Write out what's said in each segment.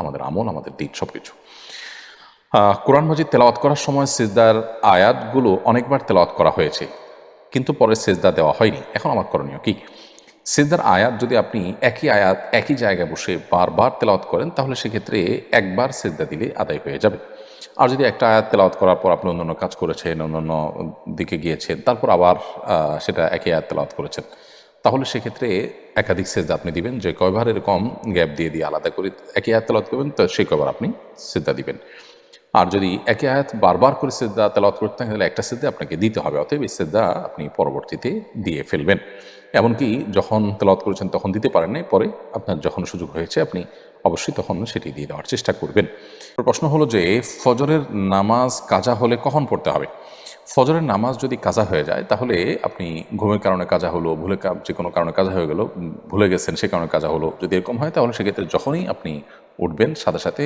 আমাদের আমল, আমাদের দিন সব কিছু কোরআন মজিদ তেলাওয়াত করার সময় সিজদার আয়াতগুলো অনেকবার তেলাওয়াত করা হয়েছে, কিন্তু পরে সেজদা দেওয়া হয়নি। এখন আমার করণীয় কি? সিজদার আয়াত যদি আপনি একই আয়াত, একই জায়গায় বসে বারবার তেলাওয়াত করেন, তাহলে সেক্ষেত্রে একবার সেজদা দিলে আদায় হয়ে যাবে। আর যদি একটা আয়াত তেলাওয়াত করার পর আপনি অন্যান্য কাজ করেছেন, অন্যান্য দিকে গিয়েছেন, তারপর আবার সেটা একই আয়াত তেলাওয়াত করেছেন। তাহলে সেক্ষেত্রে একাধিক সেজদা আপনি দিবেন, যে কয়বার কম গ্যাপ দিয়ে দিয়ে আলাদা করে একই আয়াত তেলাওয়াত করবেন, তো সেই কয়বার আপনি সেজদা দিবেন। আর যদি একই আয়াত বারবার করে সেদ্ধা তেলাওয়াত করতে তাহলে একটা সেদ্ধা আপনাকে দিতে হবে, অতএব এই সেদ্ধা আপনি পরবর্তীতে দিয়ে ফেলবেন। এমনকি যখন তেলাওয়াত করেছেন তখন দিতে পারেন নাই, পরে আপনার যখন সুযোগ হয়েছে আপনি অবশ্যই তখন সেটি দিয়ে দেওয়ার চেষ্টা করবেন। প্রশ্ন হলো যে, ফজরের নামাজ কাজা হলে কখন পড়তে হবে? ফজরের নামাজ যদি কাজা হয়ে যায়, তাহলে আপনি ঘুমের কারণে কাজা হলো ভুলে যে কোনো কারণে কাজা হয়ে গেল ভুলে গেছেন, সে কারণে কাজা হলো। যদি এরকম হয়, তাহলে সেক্ষেত্রে যখনই আপনি উঠবেন, সাথে সাথে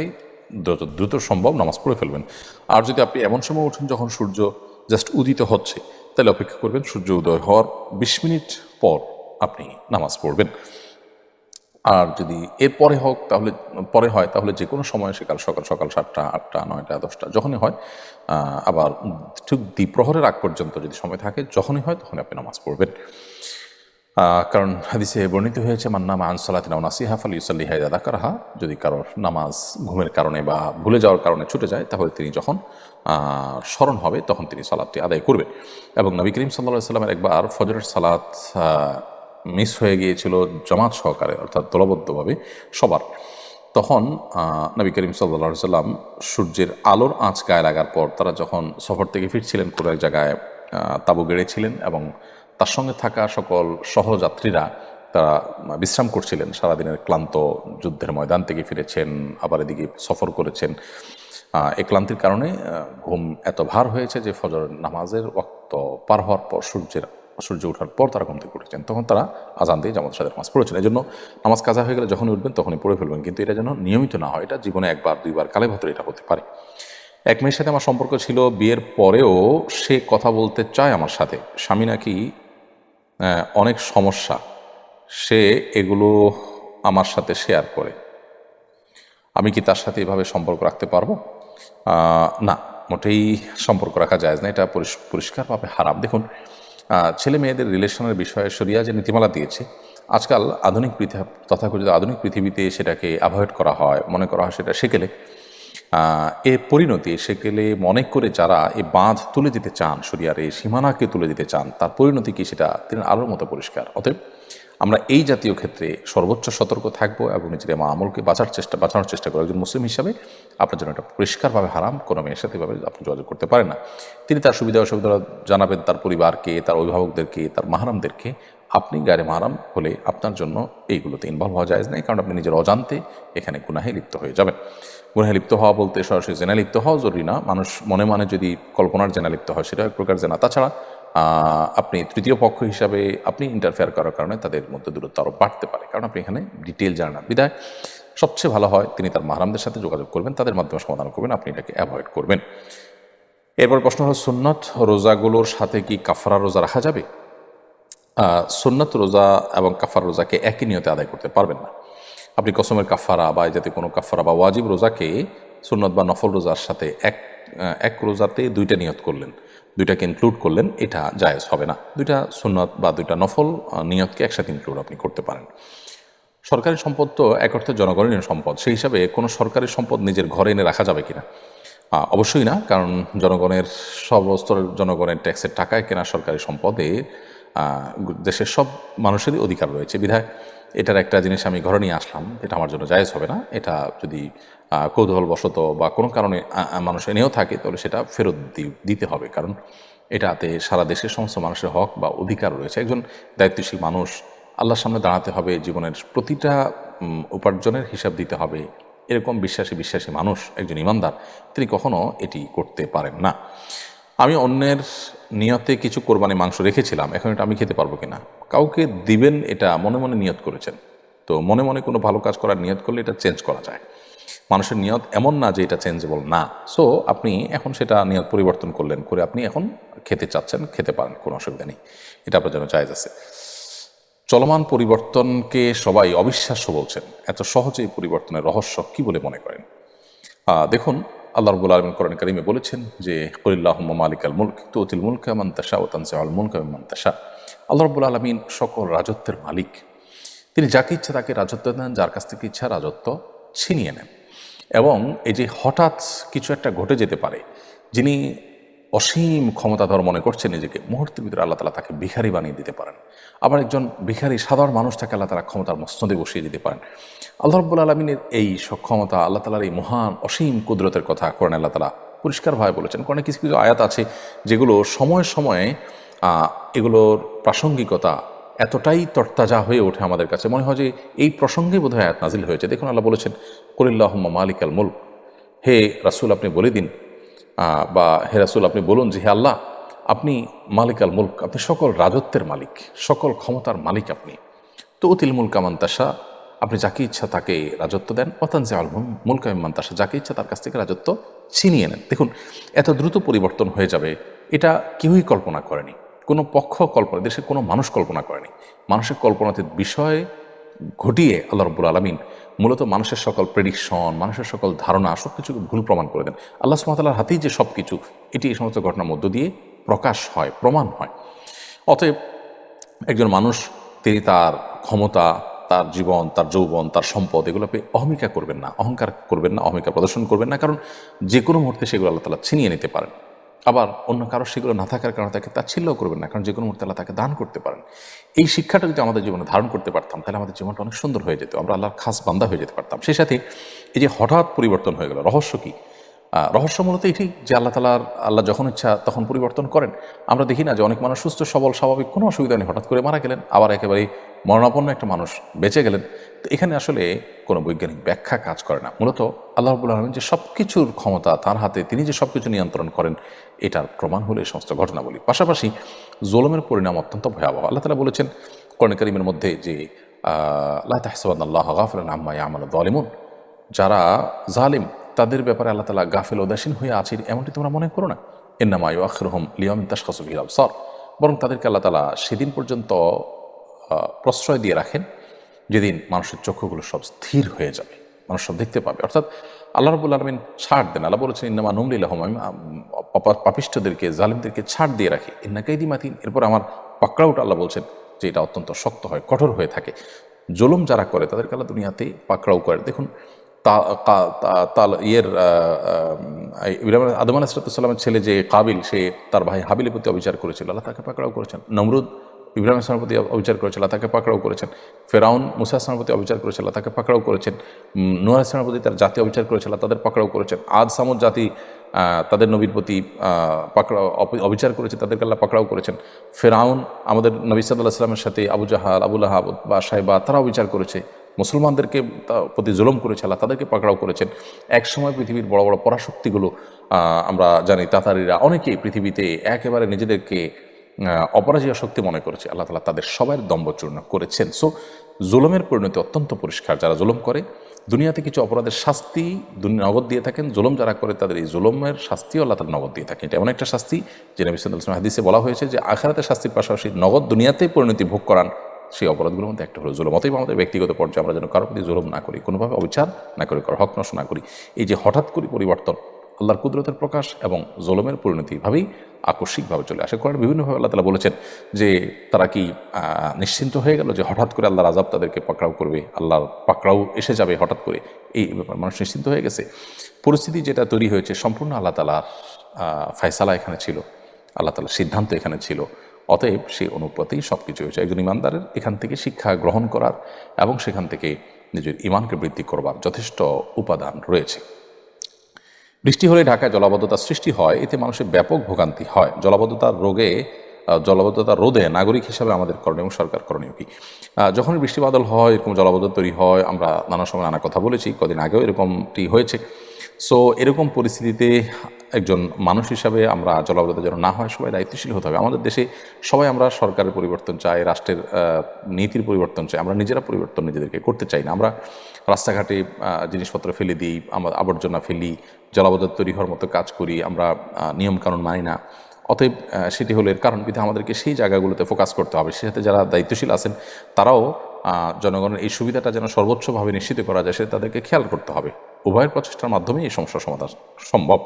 দ্রুত দ্রুত সম্ভব নামাজ পড়ে ফেলবেন। আর যদি আপনি এমন সময় উঠেন যখন সূর্য জাস্ট উদিত হচ্ছে, তাহলে অপেক্ষা করবেন সূর্য উদয় হওয়ার বিশ মিনিট পর আপনি নামাজ পড়বেন। আর যদি এর পরে হোক, তাহলে, পরে হয়, তাহলে যে কোনো সময় সেকাল সকাল সকাল সাতটা, আটটা, নয়টা, দশটা, যখনই হয় আবার ঠিক দ্বিপ্রহরের আগ পর্যন্ত যদি সময় থাকে, যখনই হয় তখন আপনি নামাজ পড়বেন। কারণ হাদিসে বর্ণিত হয়েছে মান্না মা আনসালাতিন নাসিহা ফাল ইউসাল্লি হায়দা কারাহা যদি কারোর নামাজ ঘুমের কারণে বা ভুলে যাওয়ার কারণে ছুটে যায়, তাহলে তিনি যখন স্মরণ হবে, তখন তিনি সালাদটি আদায় করবেন। এবং নবী করিম সাল্লা সাল্লামের একবার ফজরের সালাত মিস হয়ে গিয়েছিল জমাত সহকারে, অর্থাৎ দলবদ্ধভাবে সবার। তখন নবী করিম সাল্লা সাল্লাম সূর্যের আলোর আঁচ গায়ে লাগার পর তারা যখন সফর থেকে ফিরছিলেন, কোনো এক জায়গায় তাঁবু গেড়েছিলেন এবং তার সঙ্গে থাকা সকল সহযাত্রীরা তারা বিশ্রাম করছিলেন। সারাদিনের ক্লান্ত যুদ্ধের ময়দান থেকে ফিরেছেন, আবার এদিকে সফর করেছেন। এই ক্লান্তির কারণে ঘুম এত ভার হয়েছে যে ফজর নামাজের ওক্ত পার হওয়ার পর সূর্যের সূর্য ওঠার পর তারা ঘুম থেকে উঠেছেন। তখন তারা আজান দিয়ে জামাতের সাথে নামাজ পড়েছেন। এই জন্য নামাজ কাজা হয়ে গেলে যখনই উঠবেন তখনই পড়ে ফেলবেন। কিন্তু এটা যেন নিয়মিত না হয়, এটা জীবনে একবার, দুইবার কালে ভেতরে এটা হতে পারে। এক মেয়ের সাথে আমার সম্পর্ক ছিল বিয়ের পরেও সে কথা বলতে চায় আমার সাথে। স্বামী নাকি অনেক সমস্যা। সে এগুলো আমার সাথে শেয়ার করে। আমি কি তার সাথে এভাবে সম্পর্ক রাখতে পারব? না, মোটেই সম্পর্ক রাখা যায় না। এটা পরিষ- পরিষ্কারভাবে হারাম। দেখুন ছেলে মেয়েদের রিলেশনের বিষয়ে সরিয়া যে নীতিমালা দিয়েছে, আজকাল আধুনিক পৃথিবী তথাকথিত আধুনিক পৃথিবীতে সেটাকে অ্যাভয়েড করা হয়, মনে করা হয় সেটা সেকেলে। এ পরিণতি সেকেলে মনে করে যারা এ বাঁধ তুলে দিতে চান সরিয়ার এই সীমানাকে তুলে দিতে চান, তার পরিণতি কি সেটা তিনি আলোর মতো পরিষ্কার। অতএব আমরা এই জাতীয় ক্ষেত্রে সর্বোচ্চ সতর্ক থাকব এবং নিজের মা আমলকে বাঁচার চেষ্টা বাঁচানোর চেষ্টা করব। একজন মুসলিম হিসাবে আপনার জন্য এটা পরিষ্কারভাবে হারাম, কোনো মেয়ের সাথে এভাবে আপনি যোগাযোগ করতে পারেন না। তিনি তার সুবিধা অসুবিধা জানাবেন, তার পরিবারকে, তার অভিভাবকদেরকে, তার মাহারামদেরকে। আপনি গায়ে মাহারাম হলে আপনার জন্য এইগুলোতে ইনভলভ হওয়া যায় না কারণ আপনি নিজের অজান্তে এখানে গুনাহে লিপ্ত হয়ে যাবেন। গুনাহে লিপ্ত হওয়া বলতে সরাসরি জেনা লিপ্ত হওয়া জরুরি না। মানুষ মনে মনে যদি কল্পনার জেনা লিপ্ত হয় সেটা এক প্রকার জেনা। তাছাড়া আপনি তৃতীয় পক্ষ হিসাবে আপনি ইন্টারফেয়ার করার কারণে তাদের মধ্যে দূরত্ব আরও বাড়তে পারে। কারণ আপনি এখানে ডিটেল জানেন না। বিদায়। সবচেয়ে ভালো হয়, তিনি তার মাহারামদের সাথে যোগাযোগ করবেন, তাদের মাধ্যমে সমাধান করবেন, আপনি এটাকে অ্যাভয়েড করবেন। এরপর প্রশ্ন হলো, সুন্নত রোজাগুলোর সাথে কি কাফারা রোজা রাখা যাবে? সুন্নত রোজা এবং কাফার রোজাকে একই নিয়তে আদায় করতে পারবেন না। আপনি কসমের কাফারা বা যাতে কোনো কাফারা বা ওয়াজিব রোজাকে সুন্নত বা নফল রোজার সাথে এক এক রোজাতে দুইটা নিয়ত করলেন। দুইটাকে ইনক্লুড করলেন, এটা জায়েজ হবে না। দুইটা সুন্নত বা দুইটা নফল নিয়তকে একসাথে ইনক্লুড আপনি করতে পারেন। সরকারি সম্পদ তো এক অর্থে জনগণের সম্পদ। সেই হিসাবে কোনো সরকারি সম্পদ নিজের ঘরে এনে রাখা যাবে কিনা? অবশ্যই না, কারণ জনগণের সর্বস্তরের জনগণের ট্যাক্সের টাকায় কেনা সরকারি সম্পদে দেশের সব মানুষেরই অধিকার রয়েছে। বিধায় এটার একটা জিনিস আমি ঘরে নিয়ে আসলাম, এটা আমার জন্য জায়েজ হবে না। এটা যদি কৌতূহলবশত বা কোনো কারণে মানুষ এনেও থাকে, তাহলে সেটা ফেরত দিতে হবে। কারণ এটাতে সারা দেশের সমস্ত মানুষের হক বা অধিকার রয়েছে। একজন দায়িত্বশীল মানুষ আল্লাহর সামনে দাঁড়াতে হবে, জীবনের প্রতিটা উপার্জনের হিসাব দিতে হবে। এরকম বিশ্বাসী বিশ্বাসী মানুষ একজন ইমানদার, তিনি কখনো এটি করতে পারেন না। আমি অন্যের নিয়তে কিছু কোরবানি মাংস রেখেছিলাম, এখন এটা আমি খেতে পারব কিনা? কাউকে দিবেন এটা মনে মনে নিয়ত করেছেন। তো মনে মনে কোনো ভালো কাজ করার নিয়ত করলে এটা চেঞ্জ করা যায়। মানুষের নিয়ত এমন না যে এটা চেঞ্জেবল না। সো আপনি এখন সেটা নিয়ত পরিবর্তন করলেন, করে আপনি এখন খেতে চাচ্ছেন, খেতে পারেন, কোনো অসুবিধা নেই। এটা আপনার জন্য চাইজ আছে। চলমান পরিবর্তনকে সবাই অবিশ্বাস্য বলছেন। এত সহজে এই পরিবর্তনের রহস্য কি বলে মনে করেন? দেখুন আল্লাহ রবুল আলমিন কোরআন করিমে বলেছেন যে কলিল্লাহ মালিক আল মুলক তুতিল মুলক মান্তাসা ও তানসা আল মুলক মান্তাসা আল্লাহ রবুল আলমিন সকল রাজত্বের মালিক। তিনি যাকে ইচ্ছা তাকে রাজত্ব দেন, যার কাছ থেকে ইচ্ছা রাজত্ব ছিনিয়ে নেন। এবং এই যে হঠাৎ কিছু একটা ঘটে যেতে পারে, যিনি অসীম ক্ষমতাধর মনে করছেন নিজেকে। মুহূর্তের ভিতরে আল্লাহ তালা তাকে ভিখারি বানিয়ে দিতে পারেন। আবার একজন ভিখারি, সাধারণ মানুষটাকে আল্লাহ তালা ক্ষমতার মস্তদে বসিয়ে দিতে পারেন। আল্লাহ রব্বুল আলমিনের এই সক্ষমতা আল্লাহ তালার এই মহান, অসীম কুদরতের কথা করেন আল্লাহ তালা পরিষ্কারভাবে বলেছেন। কারণ কিছু কিছু আয়াত আছে যেগুলো সময়ে সময়ে এগুলোর প্রাসঙ্গিকতা এতটাই তরতাজা হয়ে ওঠে আমাদের কাছে। মনে হয় যে এই প্রসঙ্গে বোধহয় আয়াত নাজিল হয়েছে। দেখুন আল্লাহ বলেছেন কলিল্লাহ মালিক আল মুল্ক। হে রাসুল, আপনি বলে দিন বা হে রাসুল, আপনি বলুন যে, হে আল্লাহ, আপনি মালিক আল মুল্ক, আপনি সকল রাজত্বের মালিক, সকল ক্ষমতার মালিক আপনি। তো অতিল মুলকা মান্তাসা আপনি যাকে ইচ্ছা তাকে রাজত্ব দেন। অতানজে আল মুলকা মান্তাসা যাকে ইচ্ছা তার কাছ থেকে রাজত্ব ছিনিয়ে নেন। দেখুন, এত দ্রুত পরিবর্তন হয়ে যাবে, এটা কেউই কল্পনা করেনি। কোনো পক্ষ কল্পনা দেশে কোনো মানুষ কল্পনা করেনি। মানুষের কল্পনাতীত বিষয় ঘটিয়ে আল্লাহ রব্বুল আলমিন মূলত মানুষের সকল প্রেডিকশন মানুষের সকল ধারণা সব কিছুকে ভুল প্রমাণ করে দেন। আল্লাহ সুমতাল্লাহর হাতেই যে সব কিছু এটি এই সমস্ত ঘটনার মধ্য দিয়ে প্রকাশ হয়, প্রমাণ হয়। অতএব একজন মানুষ, তিনি তার ক্ষমতা, তার জীবন, তার যৌবন, তার সম্পদ, এগুলোকে অহমিকা করবেন না, অহংকার করবেন না, অহমিকা প্রদর্শন করবেন না, কারণ যে কোনো মুহূর্তে সেগুলো আল্লাহ তালা ছিনিয়ে নিতে পারেন। আবার অন্য কারও সেগুলো না থাকার কারণে তাকে তাচ্ছিল্যও করবেন না, কারণ যে কোনো মুহূর্তে আল্লাহ তাকে দান করতে পারেন। এই শিক্ষাটা যদি আমাদের জীবনে ধারণ করতে পারতাম, তাহলে আমাদের জীবনটা অনেক সুন্দর হয়ে যেত। আমরা আল্লাহর খাস বান্দা হয়ে যেতে পারতাম। সেই সাথে এই যে হঠাৎ পরিবর্তন হয়ে গেল, রহস্য কী? রহস্য মূলত এটি যে আল্লাহ তালার আল্লাহ যখন ইচ্ছা তখন পরিবর্তন করেন। আমরা দেখি না যে অনেক মানুষ সুস্থ, সবল, স্বাভাবিক, কোনো অসুবিধা নেই। হঠাৎ করে মারা গেলেন, আবার একেবারেই মরণাপন্ন একটা মানুষ বেঁচে গেলেন, তো এখানে আসলে কোনো বৈজ্ঞানিক ব্যাখ্যা কাজ করে না। মূলত আল্লাহ রবুল আলমিন যে সব কিছুর ক্ষমতা তার হাতে, তিনি যে সব কিছু নিয়ন্ত্রণ করেন, এটার প্রমাণ হলো এই সমস্ত ঘটনাবলী। পাশাপাশি জোলমের পরিণাম অত্যন্ত ভয়াবহ। আল্লাহ তালা বলেছেন কর্ণে করিমের মধ্যে যে আল্লাহ তাহসাবাদ আল্লাহ গাফিলান আম্মা আমল দলিমুন যারা জালিম, তাদের ব্যাপারে আল্লাহ তালা গাফেল উদাসীন হয়ে আছে এমনটি তোমরা মনে করো না। এর এন্নামায়ু আখরহম লিয়ম তাসকাসুবিল সর বরং তাদেরকে আল্লাহ তালা সেদিন পর্যন্ত প্রশ্রয় দিয়ে রাখেন যেদিন মানুষের চক্ষুগুলো সব স্থির হয়ে যাবে মানুষ সব দেখতে পাবে। অর্থাৎ আল্লাহ রবুল আলমিন ছাড় দেন। আল্লাহ বলেছেন ইন্নামা নুমলিল্লাহম আমি আম, পাপিষ্ঠদেরকে জালিমদেরকে ছাড় দিয়ে রাখি। ইন্নাকাইদি মাতিন। এরপর আমার পাকড়াউটা আল্লাহ বলছেন যে এটা অত্যন্ত শক্ত হয় কঠোর হয়ে থাকে। জুলুম যারা করে তাদেরকে আল্লাহ দুনিয়াতে পাকড়াও করে। দেখুন তাল ইয়ের ইব্রাহিম আদম ছেলে যে কাবিল সে তার ভাই হাবিলের প্রতি অবিচার করেছিল। আল্লাহ তাকে পাকড়াও করেছেন। নমরুদ ইব্রাহিম আসলামের প্রতি অবিচার করেছে আল্লাহ তাকে পাকড়াও করেছেন। ফেরাউন মুসা আসলামের প্রতি অবিচার করেছিল আল্লাহ তাকে পাকড়াও করেছেন। নুয়ার আসলামের প্রতি তার জাতি অবিচার করেছিল আল্লাহ তাদের পাকড়াও করেছেন। আদ, সামুদ জাতি তাদের নবীর প্রতি পাকড়াও অবিচার করেছে, তাদেরকে আল্লাহ পাকড়াও করেছেন। ফেরাউন আমাদের নবী সাল্লাহ সাল্লামের সাথে আবু জাহাল আবুল আহাব বা সাহেবা তারা অবিচার করেছে। মুসলমানদেরকে প্রতি জুলম করেছে, আল্লাহ তাদেরকে পাকড়াও করেছেন। এক সময় পৃথিবীর বড় বড় পরাশক্তিগুলো আমরা জানি, তাতারিরা, অনেকেই পৃথিবীতে একেবারে নিজেদেরকে অপরাজয় শক্তি মনে করেছে। আল্লাহ তালা তাদের সবার দম্বচূর্ণ করেছেন। সো জুলমের পরিণতি অত্যন্ত পরিষ্কার। যারা জুলম করে, দুনিয়াতে কিছু অপরাধের শাস্তি নগদ দিয়ে থাকেন। জুলম যারা করে, তাদের এই জুলমের শাস্তিও আল্লাহ তালা নগদ দিয়ে থাকেন। এটা এমন একটা শাস্তি যে নবী আলাইহি হাদিসে বলা হয়েছে যে আখারাতের শাস্তির পাশাপাশি নগদ দুনিয়াতেই পরিণতি ভোগ করান সেই অপরাধগুলোর মধ্যে একটা হলো জুলম। অতএব আমাদের ব্যক্তিগত পর্যায়ে আমরা যেন কারোর প্রতি জুলম না করি, কোনোভাবে অবিচার না করি কারও হক নষ্ট না করি। এই যে হঠাৎ করে পরিবর্তন আল্লাহর কুদরতের প্রকাশ এবং জলমের পরিণতি ভাবেই আকস্মিকভাবে চলে আসে। করেন বিভিন্নভাবে আল্লাহ তালা বলেছেন যে, তারা কি নিশ্চিন্ত হয়ে গেল যে, হঠাৎ করে আল্লাহর আজাব তাদেরকে পাকড়াও করবে? আল্লাহর পাকড়াও এসে যাবে হঠাৎ করে? এই ব্যাপার মানুষ নিশ্চিন্ত হয়ে গেছে। পরিস্থিতি যেটা তৈরি হয়েছে, সম্পূর্ণ আল্লাহ তালার ফয়সালা এখানে ছিল। আল্লাহ তালার সিদ্ধান্ত এখানে ছিল। অতএব সেই অনুপাতেই সব কিছু হয়েছে। একজন ইমানদারের এখান থেকে শিক্ষা গ্রহণ করার এবং সেখান থেকে নিজের ইমানকে বৃদ্ধি করবার যথেষ্ট উপাদান রয়েছে। বৃষ্টি হলে ঢাকায় জলাবদ্ধতার সৃষ্টি হয়, এতে মানুষের ব্যাপক ভোগান্তি হয়। জলাবদ্ধতার রোগে জলবদ্ধতা রোধে নাগরিক হিসাবে আমাদের করণীয় এবং সরকার করণীয় কি? যখন বৃষ্টি বাদল হয়, এরকম জলাবদ্ধতা তৈরি হয়, আমরা নানা সময় নানা কথা বলেছি, কদিন আগেও এরকমটি হয়েছে। সো এরকম পরিস্থিতিতে একজন মানুষ হিসাবে আমরা জলাবদ্ধতা যেন না হয় সবাই দায়িত্বশীল হতে হবে। আমাদের দেশে সবাই আমরা সরকারের পরিবর্তন চাই, রাষ্ট্রের নীতির পরিবর্তন চাই। আমরা নিজেরা পরিবর্তন নিজেদেরকে করতে চাই না। আমরা রাস্তাঘাটে জিনিসপত্র ফেলে দিই, আমরা আবর্জনা ফেলি, জলাবদ্ধতা তৈরি হওয়ার মতো কাজ করি, আমরা নিয়মকানুন মানি না। অতএব সেটি হলো এর কারণ বিধে আমাদেরকে সেই জায়গাগুলোতে ফোকাস করতে হবে। সে সাথে যারা দায়িত্বশীল আছেন, তারাও জনগণের এই সুবিধাটা যেন সর্বোচ্চভাবে নিশ্চিত করা যায়, সেটা তাদেরকে খেয়াল করতে হবে। উভয়ের প্রচেষ্টার মাধ্যমেই এই সমস্যার সমাধান সম্ভব।